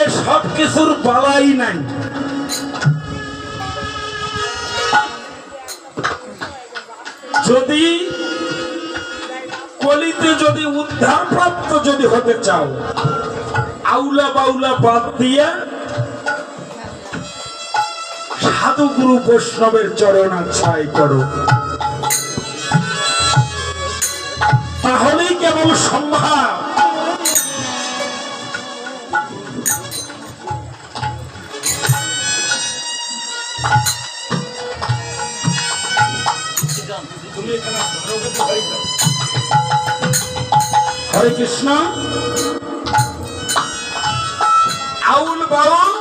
এ সব কিছুর বালাই নাই। যদি কলিতে যদি উদ্ধার প্রাপ্ত যদি হতে চাও, আউলা বাউলা বাদ দিয়ে সাধু গুরু বৈষ্ণবের চরণ আশ্রয় করো। তাহলেই কেবল সম্ভব হরে কৃষ্ণ। আউল বাউল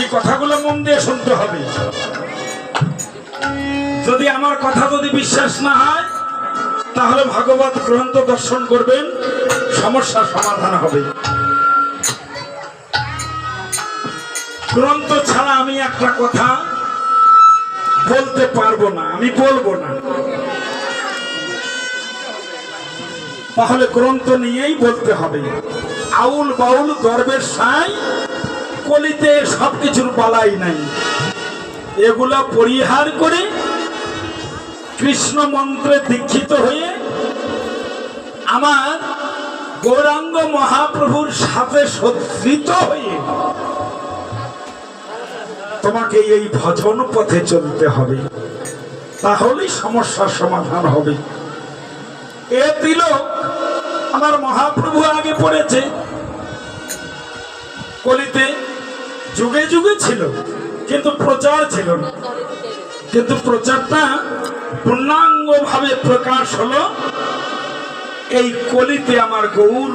এই কথাগুলো মন দিয়ে শুনতে হবে। যদি আমার কথা যদি বিশ্বাস না হয়, তাহলে ভাগবত গ্রন্থ দর্শন করবেন, সমস্যার সমাধান হবে। গ্রন্থ ছাড়া আমি একটা কথা বলতে পারব না, আমি বলব না। তাহলে গ্রন্থ নিয়েই বলতে হবে। আউল বাউল দরবের সাই, কলিতে সবকিছুর বালাই নাই। এগুলা পরিহার করে কৃষ্ণ মন্ত্রে দীক্ষিত হয়ে আমার গৌরাঙ্গ মহাপ্রভুর সাথে সজ্জিত হয়ে তোমাকে এই ভজন পথে চলতে হবে। তাহলেই সমস্যার সমাধান হবে। এ তিলক, আমার মহাপ্রভু আগে পড়েছে। কলিতে যুগে যুগে ছিল, কিন্তু প্রচার ছিল না। কিন্তু প্রচারটা পূর্ণাঙ্গ ভাবে প্রকাশ হলো। এই কলিতে আমার গৌর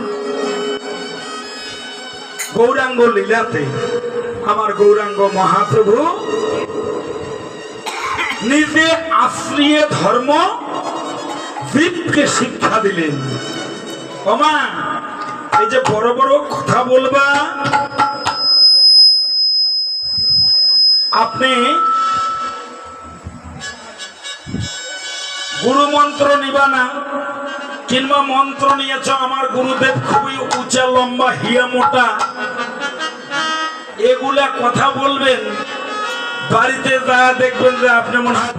গৌরাঙ্গ লীলাতে আমার গৌরাঙ্গ মহাপ্রভু নিজে আশ্রিয়ে ধর্ম দীপকে শিক্ষা দিলেন। ওমা, এই যে বড় বড় কথা বলবা, আপনি গুরু মন্ত্র নিবা কিংবা মন্ত্র নিয়েছ, আমার গুরুদেব খুবই উঁচা, লম্বা, হিয়া, মোটা এগুলা কথা বলবেন, বাড়িতে যা দেখবেন যে আপনি মনে হয়।